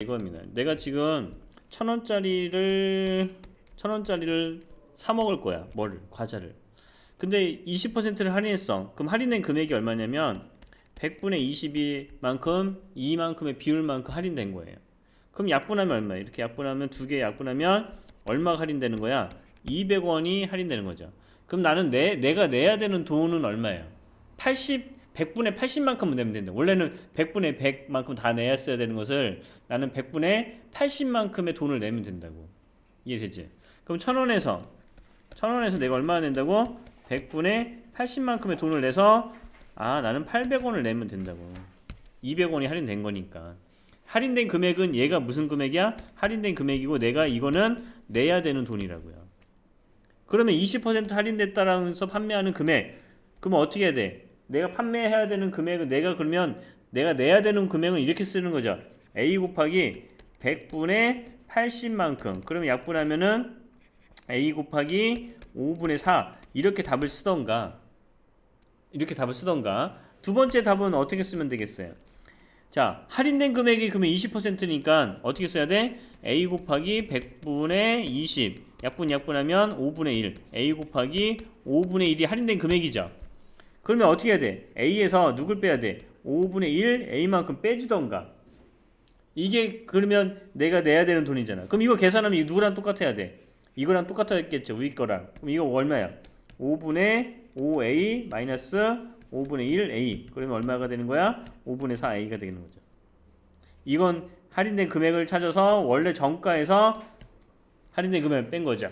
이겁니다. 내가 지금 천 원짜리를 천 원짜리를 사 먹을 거야. 뭘? 과자를. 근데 20%를 할인했어. 그럼 할인된 금액이 얼마냐면 100분의 22만큼 이만큼의 비율만큼 할인된 거예요. 그럼 약분하면 얼마? 이렇게 약분하면 두 개 약분하면 얼마가 할인되는 거야? 200원이 할인되는 거죠. 그럼 나는 내 내가 내야 되는 돈은 얼마예요? 80 100분의 80만큼 내면 된다. 원래는 100분의 100만큼 다 내야 되는 것을 나는 100분의 80만큼의 돈을 내면 된다고. 이해되지? 그럼 1000원에서 1000원에서 내가 얼마나 낸다고? 100분의 80만큼의 돈을 내서 아, 나는 800원을 내면 된다고. 200원이 할인된 거니까. 할인된 금액은 얘가 무슨 금액이야? 할인된 금액이고 내가 이거는 내야 되는 돈이라고요. 그러면 20% 할인됐다라면서 판매하는 금액. 그러면 어떻게 해야 돼? 내가 판매해야 되는 금액은 내가 그러면 내가 내야 되는 금액은 이렇게 쓰는 거죠. A 곱하기 100분의 80만큼. 그러면 약분하면은 A 곱하기 5분의 4 이렇게 답을 쓰던가 이렇게 답을 쓰던가 두 번째 답은 어떻게 쓰면 되겠어요? 자 할인된 금액이 그러면 20%니까 어떻게 써야 돼? A 곱하기 100분의 20 약분 약분하면 5분의 1 A 곱하기 5분의 1이 할인된 금액이죠 그러면 어떻게 해야 돼? A에서 누굴 빼야 돼? 5분의 1 A만큼 빼주던가 이게 그러면 내가 내야 되는 돈이잖아 그럼 이거 계산하면 누구랑 똑같아야 돼? 이거랑 똑같았겠죠 위 거랑 그럼 이거 얼마야? 5분의 5A 마이너스 5분의 1A 그러면 얼마가 되는 거야? 5분의 4A가 되는 거죠 이건 할인된 금액을 찾아서 원래 정가에서 할인된 금액을 뺀 거죠